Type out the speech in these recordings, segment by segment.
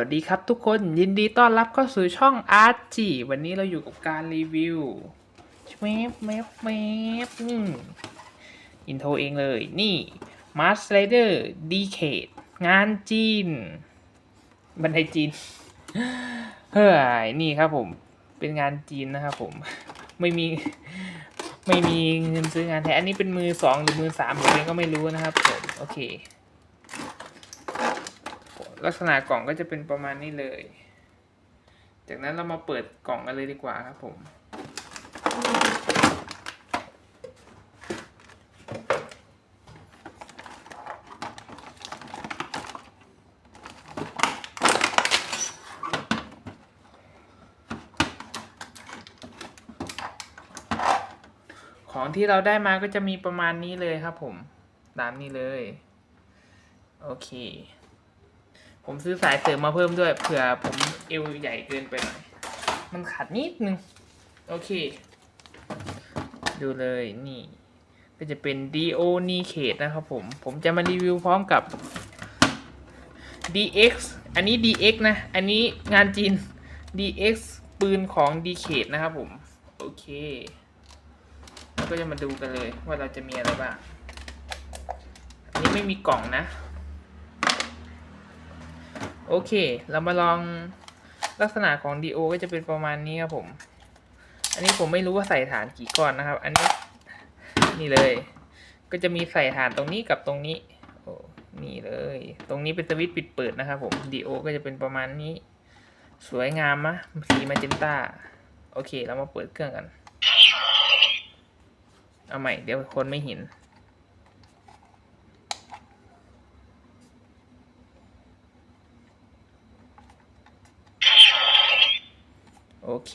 วัสดีครับทุกคนยินดีต้อนรับเข้าสู่ช่อง Art G วันนี้เราอยู่กับการรีวิวแมฟแมฟแมฟอืมอินโทรเองเลยนี่ Mars Rider Decade งานจีน บันไดจีน เฮ้ย นี่ครับผม เป็นงานจีนนะครับผม ไม่มี ไม่มีเงินซื้องานแท้ อันนี้เป็นมือสองหรือมือสามผมเองก็ไม่รู้นะครับผม โอเค ลักษณะกล่องก็จะเป็นประมาณนี้เลย จากนั้นเรามาเปิดกล่องกันเลยดีกว่าครับผม ของที่เราได้มาก็จะมีประมาณนี้เลยครับผม ตามนี้เลย โอเค ผมซื้อสายเสริมมาเพิ่มด้วย เผื่อผมเอวใหญ่เกินไปหน่อย มันขัดนิดนึง โอเค ดูเลยนี่ ก็จะเป็น DO n i c a t e นะครับผม ผมจะมารีวิวพร้อมกับ DX อันนี้ DX นะ อันนี้งานจีน DX ปืนของ d c a t e นะครับผม โอเค แล้วก็จะมาดูกันเลยว่าเราจะมีอะไรบ้าง อันนี้ไม่มีกล่องนะ โอเค เรามาลองลักษณะของ DO ก็จะเป็นประมาณนี้ครับผม อันนี้ผมไม่รู้ว่าใส่ฐานกี่ก้อนนะครับ อันนี้นี่เลย ก็จะมีใส่ฐานตรงนี้กับตรงนี้ โอ้ นี่เลย ตรงนี้เป็นสวิตช์ปิดเปิดนะครับผม DO ก็จะเป็นประมาณนี้ สวยงามมะสีมาเจนต้า โอเค เรามาเปิดเครื่องกัน เอาใหม่ เดี๋ยวคนไม่เห็น โอเค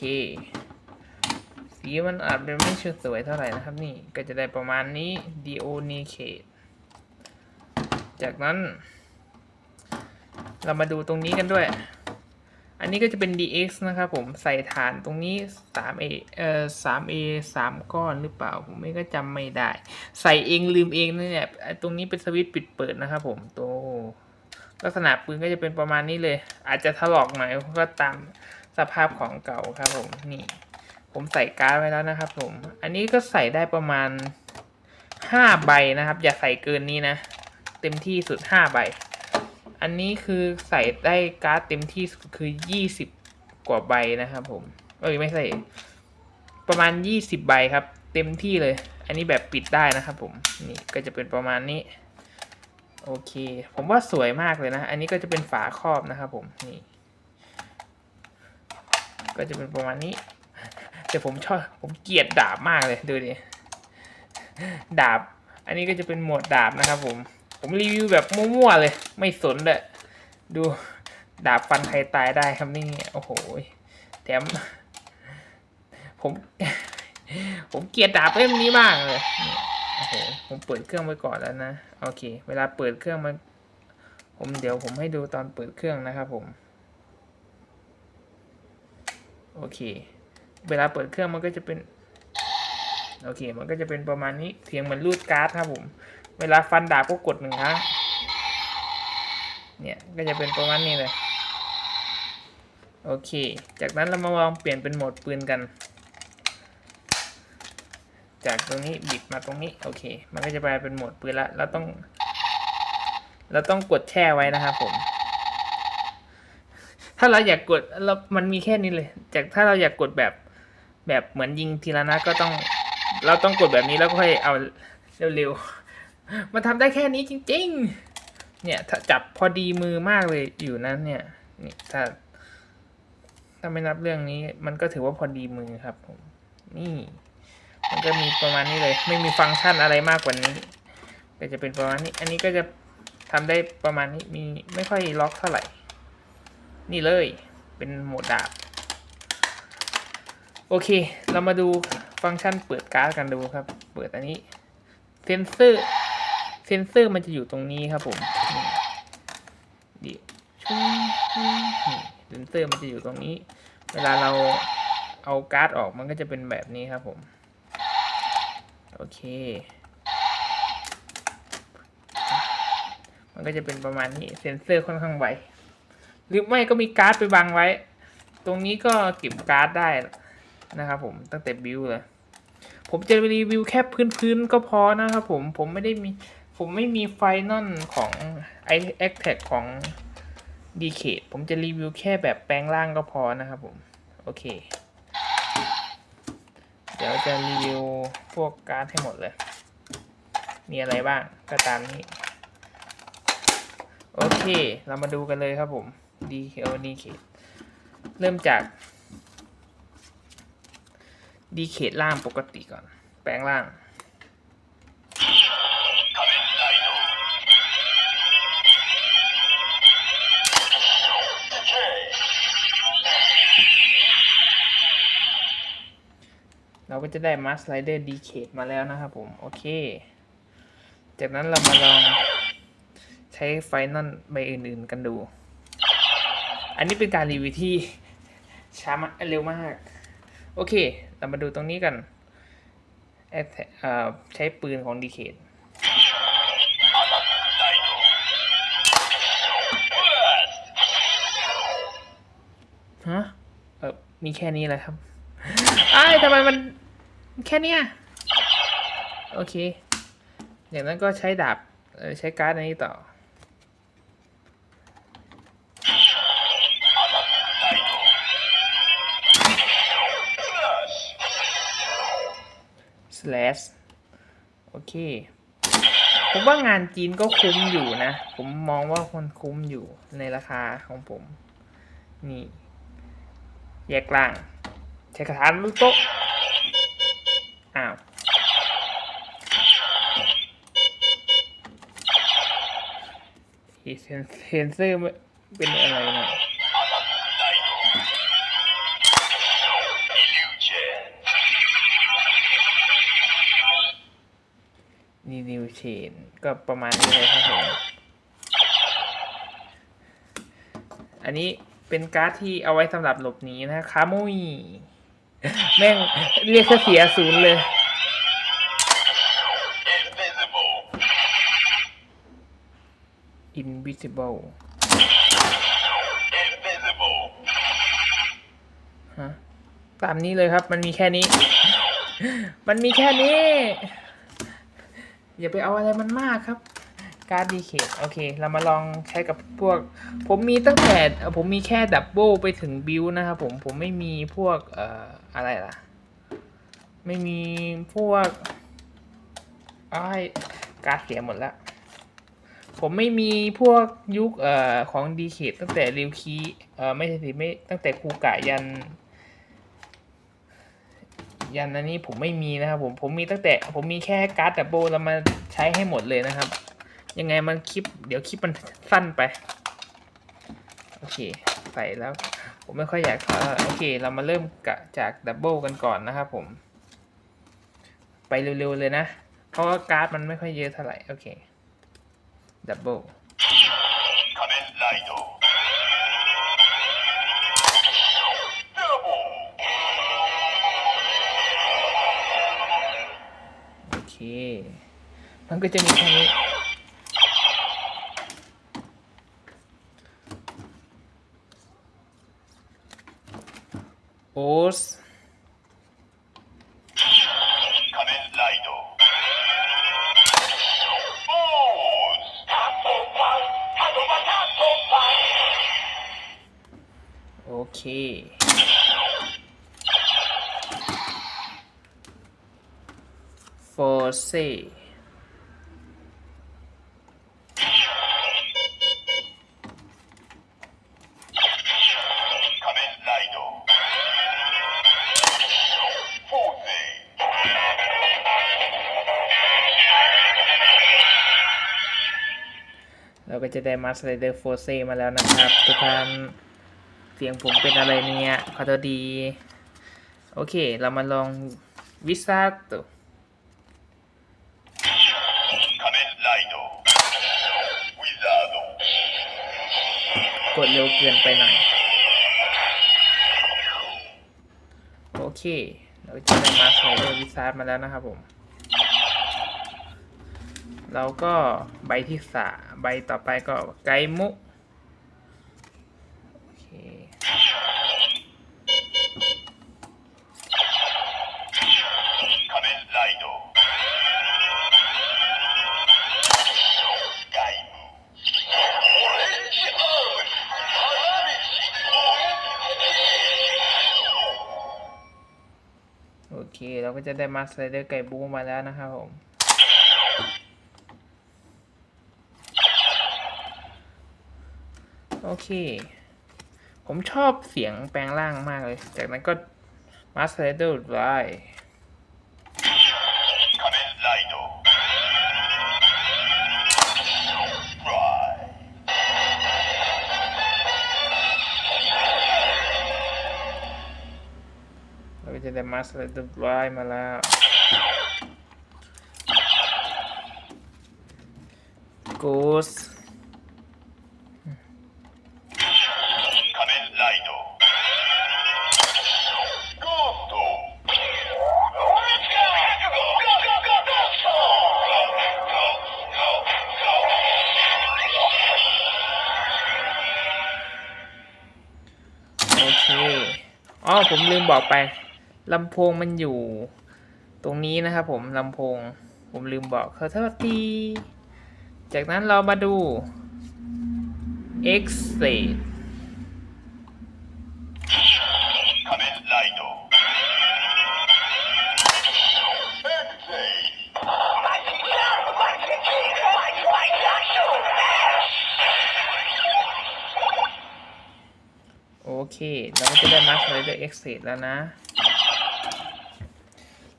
สีมันอาจจะไม่เชื่อสวยเท่าไหร่นะครับนี่ก็จะได้ประมาณนี้ Dio n i c a t e จากนั้น เรามาดูตรงนี้กันด้วย อันนี้ก็จะเป็น DX นะครับผมใส่ฐานตรงนี้ 3A เอ่อ 3A 3 ก้อนหรือเปล่า ผมไม่ก็จำไม่ได้ ใส่เองลืมเองนะเนี่ยไอ้ตรงนี้เป็นสวิตช์ปิดเปิดนะครับผมตัวลักษณะปืนก็จะเป็นประมาณนี้เลย อาจจะถลอกหน่อยก็ตาม สภาพของเก่าครับผมนี่ผมใส่การ์ดไว้แล้วนะครับผมอันนี้ก็ใส่ได้ประมาณ5ใบนะครับ อย่าใส่เกินนี้นะ เต็มที่สุด5ใบ อันนี้คือใส่ได้การ์ดเต็มที่สุดคือ20กว่าใบนะครับผมเอ้ยไม่ใส่ประมาณ20ใบครับ เต็มที่เลย อันนี้แบบปิดได้นะครับผมนี่ก็จะเป็นประมาณนี้โอเค ผมว่าสวยมากเลยนะ อันนี้ก็จะเป็นฝาครอบนะครับผมนี่ ก็จะเป็นประมาณนี้ แต่ผมชอบผมเกลียดดาบมากเลยดูดิดาบ อันนี้ก็จะเป็นหมวดดาบนะครับผม ผมรีวิวแบบมั่วๆเลย ไม่สนเลยดูดาบฟันใครตายได้ครับนี่โอ้โหแถมผม ผมเกลียดดาบเล่มนี้มากเลยโอ้โหผมเปิดเครื่องไว้ก่อนแล้วนะโอเค เวลาเปิดเครื่องมัน ผมเดี๋ยวผมให้ดูตอนเปิดเครื่องนะครับผม โอเค เวลาเปิดเครื่องมันก็จะเป็น โอเค มันก็จะเป็นประมาณนี้เสียงเหมือนรูดการ์ดครับผม เวลาฟันดาบก็กดหนึ่งครั้ง เนี่ย ก็จะเป็นประมาณนี้เลย โอเค จากนั้นเรามาลองเปลี่ยนเป็นโหมดปืนกัน จากตรงนี้บิดมาตรงนี้ โอเค มันก็จะกลายเป็นโหมดปืนละ เราต้อง เราต้องกดแช่ไว้นะครับผม ถ้าเราอยากกดเรามันมีแค่นี้เลย จากถ้าเราอยากกดแบบแบบเหมือนยิงทีละนัดก็ต้อง เราต้องกดแบบนี้แล้วก็ค่อยเอาเร็วๆ มันทำได้แค่นี้จริง ๆ เนี่ยถ้าจับพอดีมือมากเลยอยู่นั้นเนี่ยนี่ถ้าถ้าไม่นับเรื่องนี้ มันก็ถือว่าพอดีมือครับผมนี่มันก็มีประมาณนี้เลย ไม่มีฟังก์ชันอะไรมากกว่านี้ ก็จะเป็นประมาณนี้ อันนี้ก็จะทำได้ประมาณนี้มีไม่ค่อยล็อกเท่าไหร่ นี่เลย เป็นโหมดดาบ โอเค เรามาดูฟังก์ชันเปิดการ์ดกันดูครับ เปิดอันนี้ เซนเซอร์ เซนเซอร์มันจะอยู่ตรงนี้ครับผมนี่ดิชุ้งนี่เซนเซอร์มันจะอยู่ตรงนี้ เวลาเราเอาการ์ดออกมันก็จะเป็นแบบนี้ครับผม โอเค มันก็จะเป็นประมาณนี้ เซนเซอร์ค่อนข้างไว หรือไม่ก็มีการ์ดไปบังไว้ ตรงนี้ก็เก็บการ์ดได้นะครับผมตั้งแต่บิวเลย ผมจะรีวิวแค่พื้นๆก็พอนะครับผมผมไม่ได้มีผมไม่มีไฟนอลของไอแอคแท็กของดีเคทผมจะรีวิวแค่แบบแปลงร่างก็พอนะครับผม โอเค เดี๋ยวจะรีวิวพวกการ์ดให้หมดเลย มีอะไรบ้างก็ตามนี้ โอเค เรามาดูกันเลยครับผม ดีเคดีเคเริ่มจากดีเคทล่างปกติก่อน แปลงร่าง เราก็จะได้มาสไลเดอร์ดีเคทมาแล้วนะครับผม โอเค จากนั้นเรามาลองใช้ไฟนอลใบอื่นๆกันดู อันนี้เป็นการรีวิวที่ช้ามากเร็วมาก โอเค เรามาดูตรงนี้กันใช้ปืนของดีเคทฮะ เออมีแค่นี้เลยครับไอ้ทำไมมันแค่เนี้ยโอเค อย่างนั้นก็ใช้ดาบใช้การ์ดอันนี้ต่อ slash โอเค ผมว่างานจีนก็คุ้มอยู่นะ ผมมองว่ามันคุ้มอยู่ในราคาของผม นี่แยกล่าง ใช้กระถานลูกโต๊ะ อ้าวเซนเซนเซอร์เป็นอะไรนี่ย นี่นิวเชนก็ประมาณนี้เลยครับผมอันนี้เป็นการ์ดที่เอาไว้สำหรับหลบหนีนะคามุยแม่งเรียกเสียศูนย์เลย invisible ฮะตามนี้เลยครับ มันมีแค่นี้ มันมีแค่นี้ อย่าไปเอาอะไรมันมากครับ การ์ดดีเคทโอเค เรามาลองใช้กับพวก ผมมีตั้งแต่ผมมีแค่ดับเบิลไปถึงบิลนะครับผม ผมไม่มีพวกเอ่ออะไรล่ะ ไม่มีพวกไอ้การ์ดเสียหมดแล้วผมไม่มีพวกยุคเอ่อของดีเคทตั้งแต่ริวคีเอ่อไม่ใช่สิไม่ตั้งแต่คูกะยัน ยันอันนี้ผมไม่มีนะครับผมผมมีตั้งแต่ผมมีแค่การ์ดดับเบิลแล้วมาใช้ให้หมดเลยนะครับ ยังไงมันคลิป เดี๋ยวคลิปมันสั้นไป โอเค ใส่แล้ว ผมไม่ค่อยอยากเอ่อโอเค เรามาเริ่มกะจากดับเบิลกันก่อนนะครับผม ไปเร็วๆเลยนะ เพราะว่าการ์ดมันไม่ค่อยเยอะเท่าไหร่ โอเคดับเบิล มันก็จะมีแค่นี้ โอส โฟเซเราก็จะได้มาสไลเดอร์โฟเซมาแล้วนะครับ ทุกท่านเสียงผมเป็นอะไรเนี่ย ขอโทษดี โอเค เรามาลองวิซาร์ตัว กดเร็วเกินไปหน่อย โอเค เราจะได้มาสไลเดอร์วิซาร์มาแล้วนะครับผม เราก็ใบที่สาใบต่อไปก็ไกมุโอเค จะได้มาสไลเดอร์ไก่บูมาแล้วนะครับผม โอเค ผมชอบเสียงแปลงร่างมากเลย จากนั้นก็มาสไลเดอร์ไล仮 จะได้มาสเลยเรียบร้อยมาแล้ว กูสอ๋อผมลืมบอกไป ลำโพงมันอยู่ ตรงนี้นะครับผมลำโพง ผมลืมบอกขอโทษทีจากนั้นเรามาดู exit โอเค เราก็จะได้มาร์คเลเอร์เอ็กเซแล้วนะ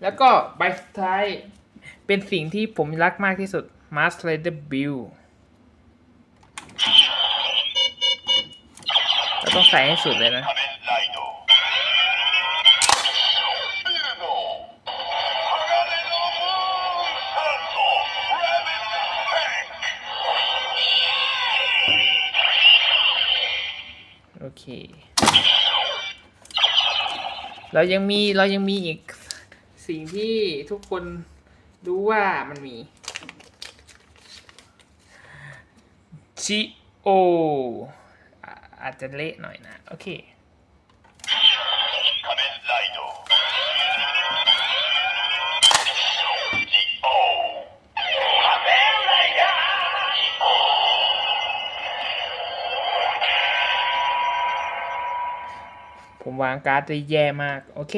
แล้วก็ใบสุดท้ายเป็นสิ่งที่ผมรักมากที่สุด Mars Rider Bill เราต้องใส่ให้สุดเลยนะ โอเค เรายังมีเรายังมีอีก สิ่งที่ทุกคนรู้ว่ามันมีชิโออาจจะเละหน่อยนะ โอเคผมวางการ์ดได้แย่มาก โอเค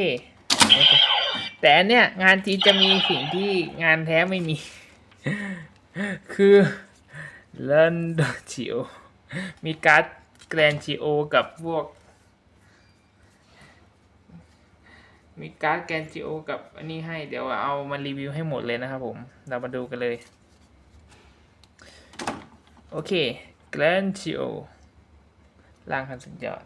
แต่เนี้ยงานจีนจะมีสิ่งที่งานแท้ไม่มี คือเลนดจิโอมีการ์ดแกรนจิโอกับพวก มีการ์ดแกรนจิโอกับอันนี้ให้เดี๋ยวเอามารีวิวให้หมดเลยนะครับผม เรามาดูกันเลย โอเคแกรนจิโอร่างพันสุดยอด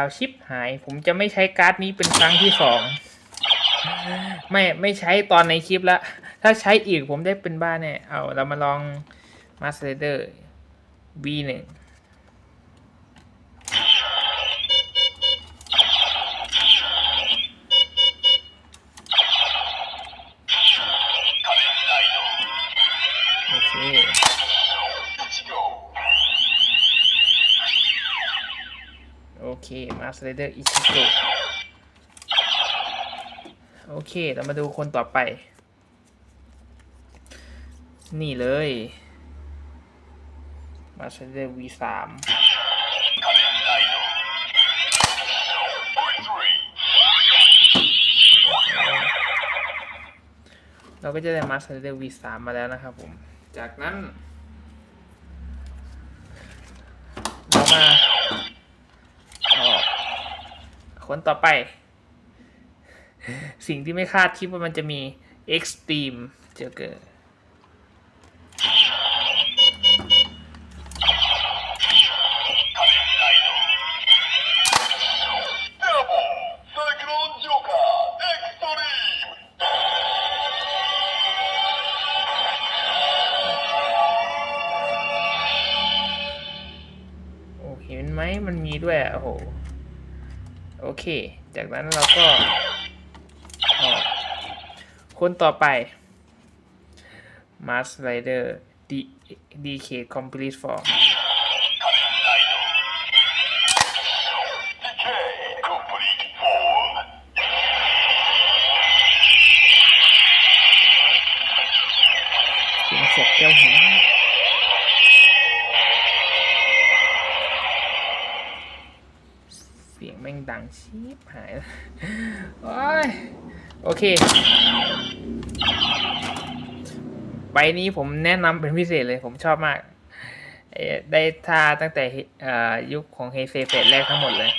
าวชิปหาย ผมจะไม่ใช้การ์ดนี้เป็นครั้งที่สองไม่ไม่ใช้ตอนในคลิปละถ้าใช้อีกผมได้เป็นบ้าแน่เอาเรามาลองมาสเตอร์ V1 เลเดอร์อิชิโกโอเค เรามาดูคนต่อไป นี่เลยมาสเดอร์วีสามเราก็จะได้มาสเตอร์วีสามมาแล้วนะครับผม จากนั้น เรามา คนต่อไป สิ่งที่ไม่คาดคิดว่ามันจะมี Extreme Joker เห็นไหมมันมีด้วยโอ้โห โอเค จากนั้นเราก็ออกคนต่อไป Mars Rider D DK Complete Form ชีพหายแล้วโอ้ยโอเค ใบนี้ผมแนะนำเป็นพิเศษเลยผมชอบมาก ได้ท่าตั้งแต่ยุคของเฮเซเฟสแรกทั้งหมดเลย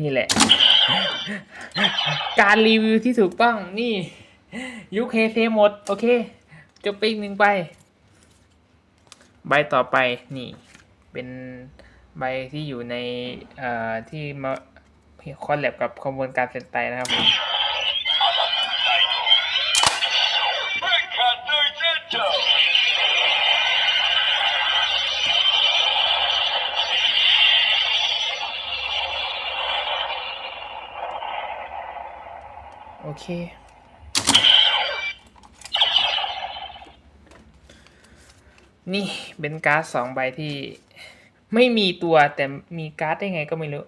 นี่แหละ การรีวิวที่ถูกต้องนี่ยุคเคเซหมด โอเคจบไปอีกหนึ่งใบใบต่อไปนี่ เป็นใบที่อยู่ใน เอ่อ ที่มาคอลแลบกับขบวนการเซนไตนะครับผม เคนี่เป็นการ์ดสองใบที่ ไม่มีตัวแต่มีการ์ดได้ไงก็ไม่รู้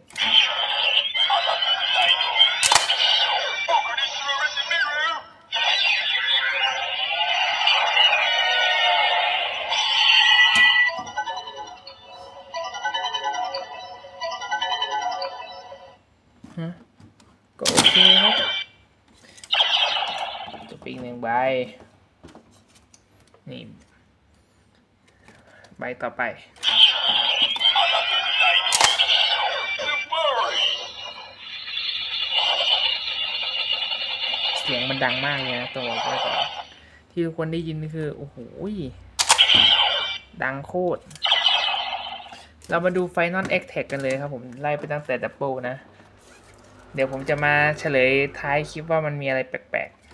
ต่อไป เสียงมันดังมากเลยนะตัวก่อนที่ทุกคนได้ยินคือ โอ้โห ดังโคตร เรามาดู Final a c t a g กันเลยครับผม ไล่ไปตั้งแต่ดับเบิลนะ เดี๋ยวผมจะมาเฉลยท้ายคลิปว่ามันมีอะไรแปลกๆ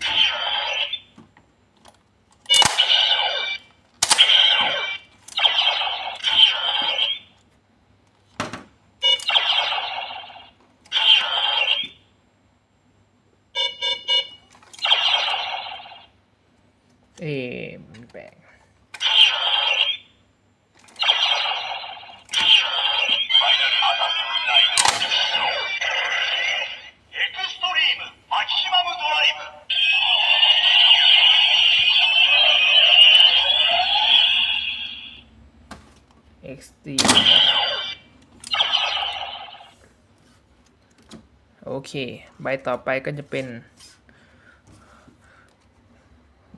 โอเค ใบต่อไปก็จะเป็น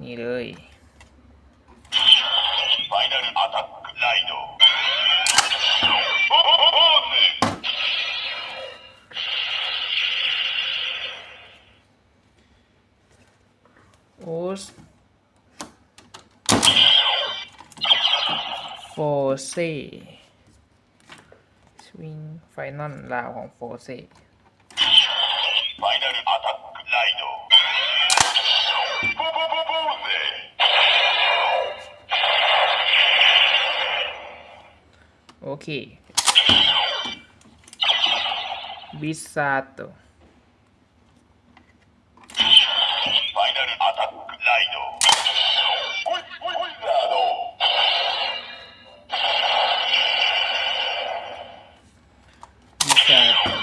นี่เลยโอสโฟเซสวิงไฟนอลลาวของโฟเซ aqui. Bissato. Bissato.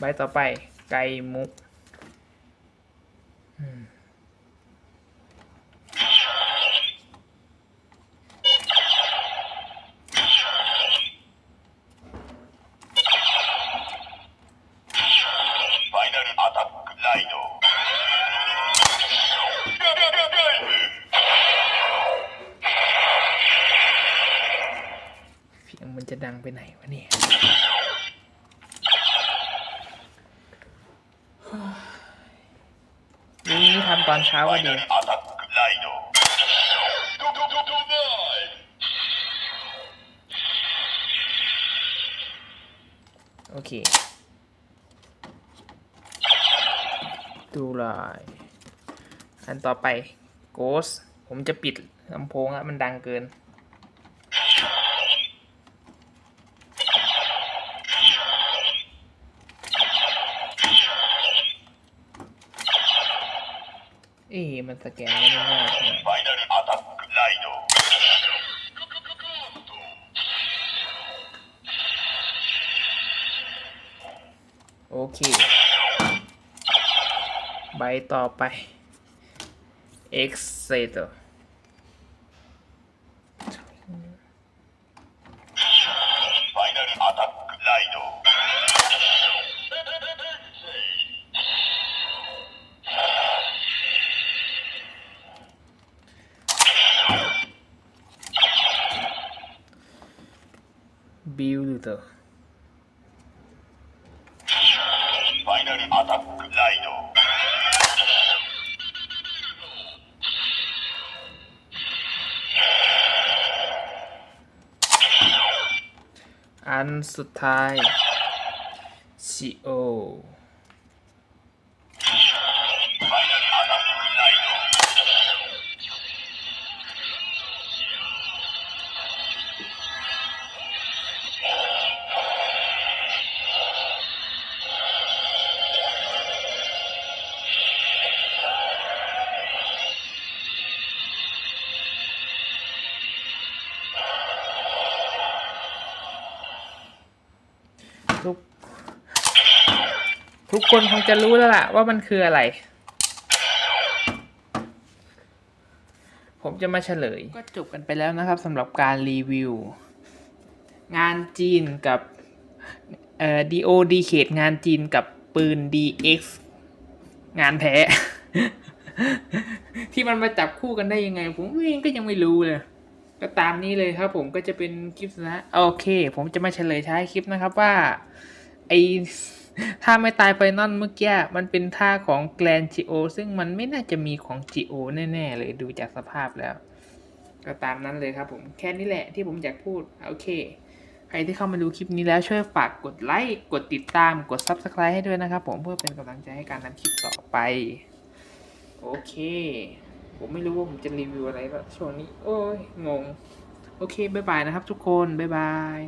ใบต่อไป ไก่มุก ทำตอนเช้าก็ดี โอเคดูลายอันต่อไปโกสผมจะปิดลำโพงอะมันดังเกิน team at the Okay. Bye, top. Exit. สุดท้ายชิ คนคงจะรู้แล้วล่ะว่ามันคืออะไร ผมจะมาเฉลย ก็จบกันไปแล้วนะครับสำหรับการรีวิว งานจีนกับเอ่อ DOD เขตงานจีนกับปืน DX งานแท้ที่มันมาจับคู่กันได้ยังไง ผมเองก็ยังไม่รู้เลย ก็ตามนี้เลยครับผมก็จะเป็นคลิปนะ โอเค ผมจะมาเฉลยท้ายคลิปนะครับว่า ไอ ท่าไม่ตายไฟนอลเมื่อกี้มันเป็นท่าของแกลนจิโอ ซึ่งมันไม่น่าจะมีของจิโอแน่ๆเลยดูจากสภาพแล้ว ก็ตามนั้นเลยครับผมแค่นี้แหละที่ผมอยากพูด โอเค ใครที่เข้ามาดูคลิปนี้แล้วช่วยฝากกดไลค์กดติดตามกด Subscribe ให้ด้วยนะครับผมเพื่อเป็นกำลังใจให้การทำคลิปต่อไป โอเค ผมไม่รู้ว่าผมจะรีวิวอะไรแล้วช่วงนี้ โอ้ยงง โอเคบ๊ายบายนะครับทุกคนบ๊ายบาย